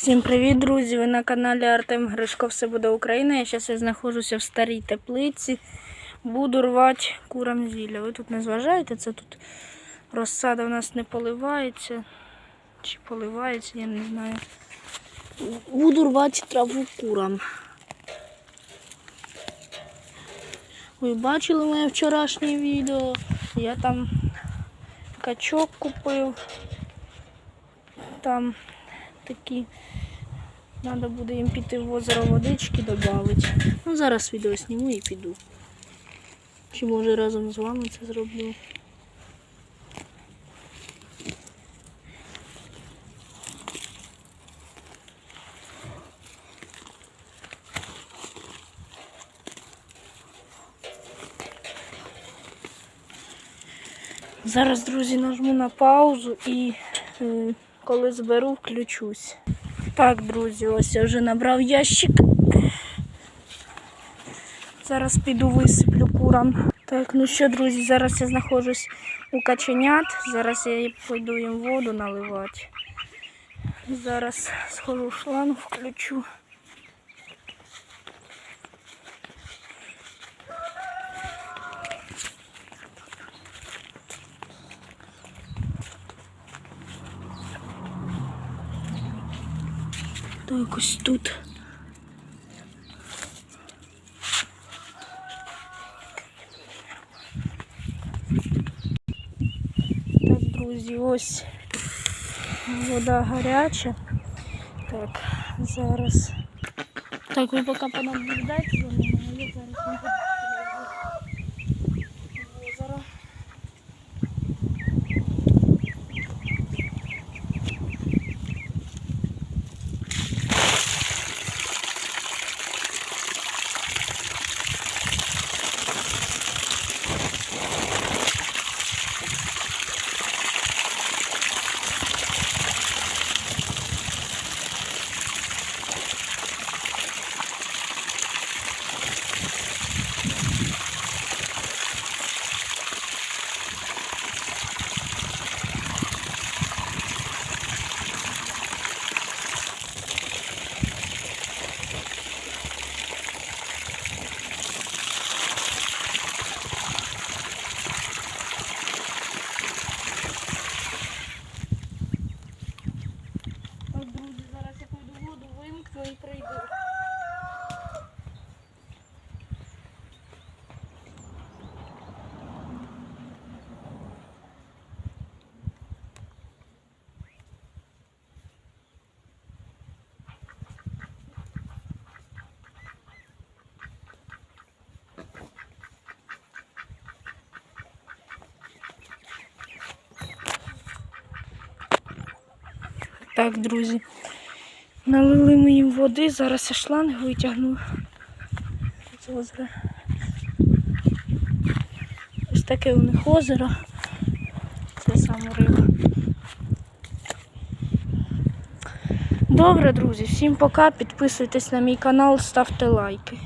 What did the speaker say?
Всім привіт, друзі! Ви на каналі Артем Гришко Все буде Україна. Я зараз знаходжуся в старій теплиці. Буду рвати курам зілля. Ви тут не зважаєте, це тут розсада в нас не поливається. Чи поливається, я не знаю. Буду рвати траву курам. Ви бачили моє вчорашнє відео. Я там качок купив. Там такі. Треба буде їм піти в озеро водички додати. Ну, зараз відео зніму і піду. Чи може разом з вами це зроблю. Зараз, друзі, нажму на паузу і е, коли зберу, включусь. Так, друзі, ось я вже набрав ящик. Зараз піду висиплю курам. Так, ну що, друзі, зараз я знаходжусь у каченят. Зараз я пойду їм воду наливати. Зараз схожу шланг, включу. Так, ось тут. Так, друзі, ось вода гаряча. Так, зараз. Так, ви поки понаблюдайте за мною, Так, друзі. Налили ми їм води, зараз я шланг витягну. Ось таке у них озеро. Це саме риба. Добре, друзі, всім пока. Підписуйтесь на мій канал, ставте лайки.